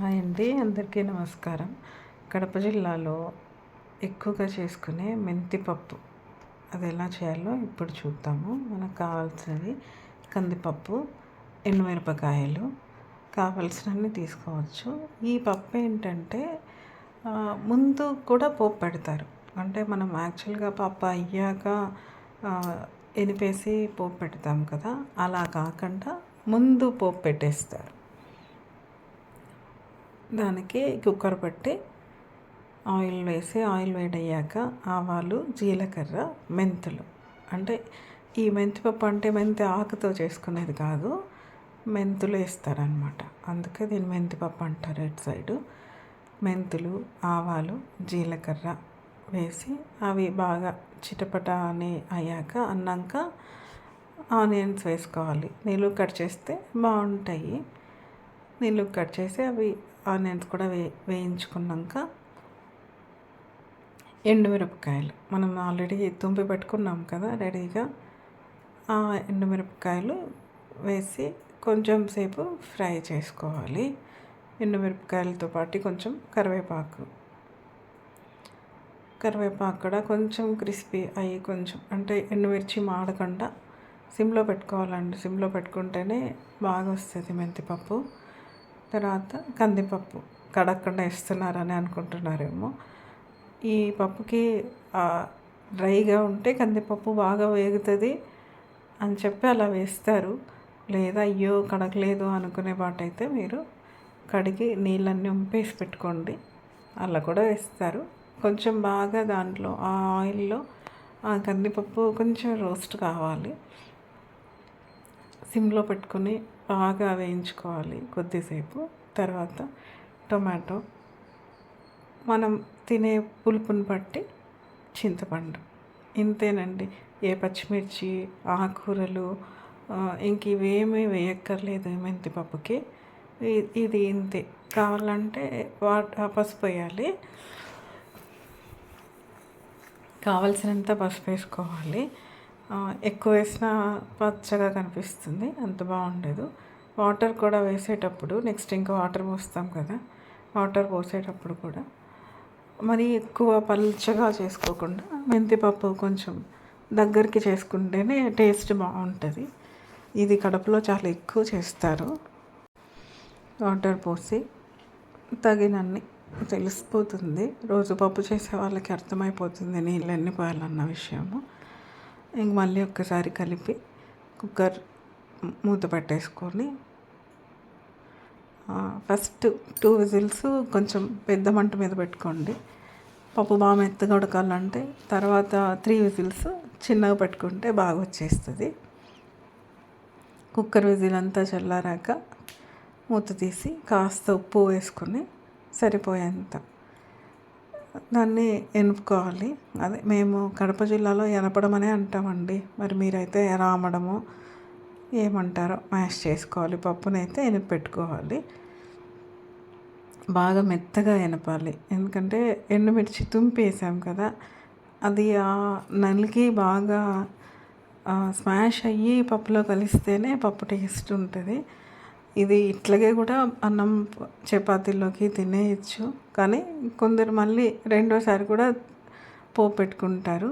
Hi అండి అందరికీ నమస్కారం. కడప జిల్లాలో ఎక్కువగా చేసుకునే మెంతిపప్పు అది ఎలా చేయాలో ఇప్పుడు చూద్దాము. మనకు కావాల్సినవి కందిపప్పు ఎండుమిరపకాయలు కావలసినవి తీసుకోవచ్చు. ఈ పప్పు ఏంటంటే ముందు కూడా పోపు పెడతారు. అంటే మనం యాక్చువల్గా పప్పు అయ్యాక ఎనిపేసి పోపు పెడతాం కదా అలా కాకుండా ముందు పోపు పెట్టేస్తారు. దానికి కుక్కర్ పెట్టి ఆయిల్ వేసి ఆయిల్ వేడయ్యాక ఆవాలు జీలకర్ర మెంతులు. అంటే ఈ మెంతిపప్పు అంటే మెంతి ఆకుతో చేసుకునేది కాదు మెంతులు వేస్తారనమాట అందుకే దీన్ని మెంతిపప్పు అంటారు ఇటు సైడు. మెంతులు ఆవాలు జీలకర్ర వేసి అవి బాగా చిటపట అని అయ్యాక అన్నాక ఆనియన్స్ వేసుకోవాలి. నీళ్ళు కట్ చేస్తే బాగుంటాయి. నీళ్ళు కట్ చేసి అవి ఆనియన్స్ కూడా వే వేయించుకున్నాక ఎండుమిరపకాయలు. మనం ఆల్రెడీ తుంపి పెట్టుకున్నాం కదా రెడీగా. ఆ ఎండుమిరపకాయలు వేసి కొంచెం సేపు ఫ్రై చేసుకోవాలి. ఎండుమిరపకాయలతో పాటు కొంచెం కరివేపాకు. కరివేపాకు కూడా కొంచెం క్రిస్పీ అయ్యి కొంచెం అంటే ఎండుమిర్చి మాడకుండా సిమ్లో పెట్టుకోవాలండి. సిమ్లో పెట్టుకుంటేనే బాగా వస్తుంది మెంతిపప్పు. తర్వాత కందిపప్పు కడక్కుండా వేస్తున్నారని అనుకుంటున్నారేమో. ఈ పప్పుకి డ్రైగా ఉంటే కందిపప్పు బాగా వేగుతుంది అని చెప్పి అలా వేస్తారు. లేదా అయ్యో కడగలేదు అనుకునే అయితే మీరు కడిగి నీళ్ళన్నీ ఉంపేసి పెట్టుకోండి. అలా కూడా వేస్తారు. కొంచెం బాగా దాంట్లో ఆ ఆయిల్లో ఆ కందిపప్పు కొంచెం రోస్ట్ కావాలి. సిమ్లో పెట్టుకొని బాగా వేయించుకోవాలి కొద్దిసేపు. తర్వాత టొమాటో. మనం తినే పులుపుని బట్టి చింతపండు. ఇంతేనండి. ఏ పచ్చిమిర్చి ఆకుకూరలు ఇంక ఇవేమీ వేయక్కర్లేదు మెంతి పప్పుకి ఇది ఇంతే. కావాలంటే వాట పసుపు వేయాలి. కావలసినంత పసుపు వేసుకోవాలి. ఎక్కువ వేసినా పచ్చగా కనిపిస్తుంది అంత బాగుండదు. వాటర్ కూడా వేసేటప్పుడు నెక్స్ట్ ఇంకా వాటర్ పోస్తాం కదా వాటర్ పోసేటప్పుడు కూడా. మరి ఎక్కువ పల్చగా చేసుకోకుండా మెంతిపప్పు కొంచెం దగ్గరికి చేసుకుంటేనే టేస్ట్ బాగుంటుంది. ఇది కడుపులో చాలా ఎక్కువ చేస్తారు. వాటర్ పోసి తగినన్ని తెలిసిపోతుంది. రోజు పప్పు చేసే వాళ్ళకి అర్థమైపోతుంది నీళ్ళు ఎన్ని పోయాలన్న విషయము. ఇంక మళ్ళీ ఒక్కసారి కలిపి కుక్కర్ మూత పెట్టేసుకొని ఫస్ట్ టూ విజిల్స్ కొంచెం పెద్ద మంట మీద పెట్టుకోండి. పప్పు బాగా మెత్తగా ఉడకాలంటే తర్వాత త్రీ విజిల్స్ చిన్నగా పెట్టుకుంటే బాగా వచ్చేస్తుంది. కుక్కర్ విజిల్ అంతా చల్లారాక మూత తీసి కాస్త ఉప్పు వేసుకొని సరిపోయేంత దాన్ని ఎనుపుకోవాలి అదే మేము కడప జిల్లాలో ఎనపడం అనే అంటామండి. మరి మీరైతే రామడము ఏమంటారో మ్యాష్ చేసుకోవాలి. పప్పునైతే ఎనిపి పెట్టుకోవాలి బాగా మెత్తగా ఎనపాలి. ఎందుకంటే ఎండుమిర్చి తుంపి వేసాం కదా అది ఆ నలికి బాగా స్మాష్ అయ్యి పప్పులో కలిస్తేనే పప్పు టేస్ట్ ఉంటుంది. ఇది ఇట్లాగే కూడా అన్నం చపాతీలోకి తినేయచ్చు. కానీ కొందరు మళ్ళీ రెండోసారి కూడా పోపు పెట్టుకుంటారు.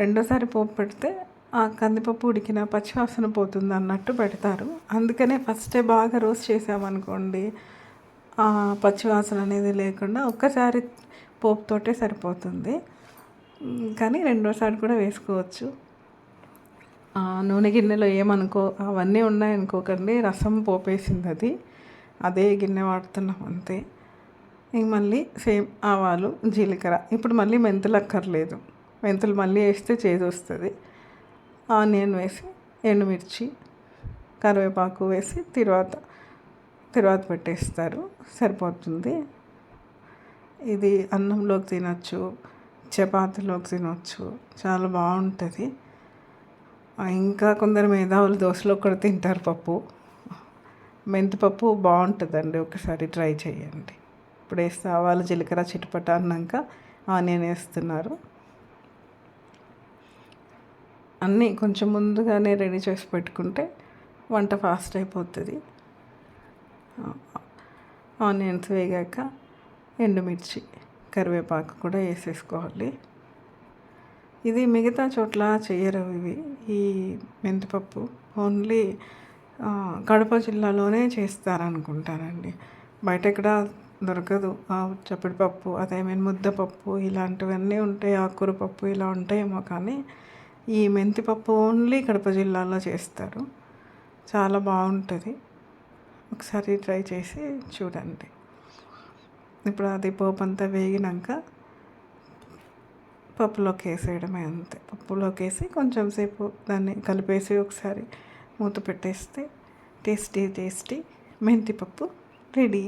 రెండోసారి పోపు పెడితే ఆ కందిపప్పు ఉడికిన పచ్చివాసన పోతుంది అన్నట్టు పెడతారు. అందుకనే ఫస్టే బాగా రోస్ట్ చేసామనుకోండి పచ్చివాసన అనేది లేకుండా ఒక్కసారి పోపుతోటే సరిపోతుంది. కానీ రెండోసారి కూడా వేసుకోవచ్చు. నూనె గిన్నెలో ఏమనుకో అవన్నీ ఉన్నాయనుకోకండి రసం పోపేసింది అది. అదే గిన్నె వాడుతున్నాం అంతే. ఇంక మళ్ళీ సేమ్ ఆవాలు జీలకర్ర. ఇప్పుడు మళ్ళీ మెంతులు అక్కర్లేదు. మెంతులు మళ్ళీ వేస్తే చేదు వస్తుంది. ఆనియన్ వేసి ఎండుమిర్చి కరివేపాకు వేసి తర్వాత తర్వాత పెట్టేస్తారు. సరిపోతుంది. ఇది అన్నంలోకి తినచ్చు చపాతీలోకి తినవచ్చు చాలా బాగుంటుంది. ఇంకా కొందరు మేధావులు దోశలో కూడా తింటారు పప్పు. మెంతిపప్పు బాగుంటుందండి ఒకసారి ట్రై చేయండి. ఇప్పుడు వేస్తే ఆవాలు జీలకర్ర చిటపట అన్నాక ఆనియన్ వేస్తున్నారు. అన్నీ కొంచెం ముందుగానే రెడీ చేసి పెట్టుకుంటే వంట ఫాస్ట్ అయిపోతుంది. ఆనియన్స్ వేగాక ఎండుమిర్చి కరివేపాకు కూడా వేసేసుకోవాలి. ఇది మిగతా చోట్ల చేయరు ఇవి. ఈ మెంతిపప్పు ఓన్లీ కడప జిల్లాలోనే చేస్తారనుకుంటానండి. బయట ఎక్కడ దొరకదు. ఆ చప్పిడి పప్పు అదే మీన్ ముద్దపప్పు ఇలాంటివన్నీ ఉంటాయి. ఆకుకూర పప్పు ఇలా ఉంటాయేమో కానీ ఈ మెంతిపప్పు ఓన్లీ కడప జిల్లాలో చేస్తారు. చాలా బాగుంటుంది. ఒకసారి ట్రై చేసి చూడండి. ఇప్పుడు అది పోపు అంతా వేగినాక పప్పులోకి వేసేయడమే అంతే. పప్పులోకి వేసి కొంచెం సేపు దాన్ని కలిపేసి ఒకసారి మూత పెట్టేస్తే టేస్టీ టేస్టీ మెంతిపప్పు రెడీ.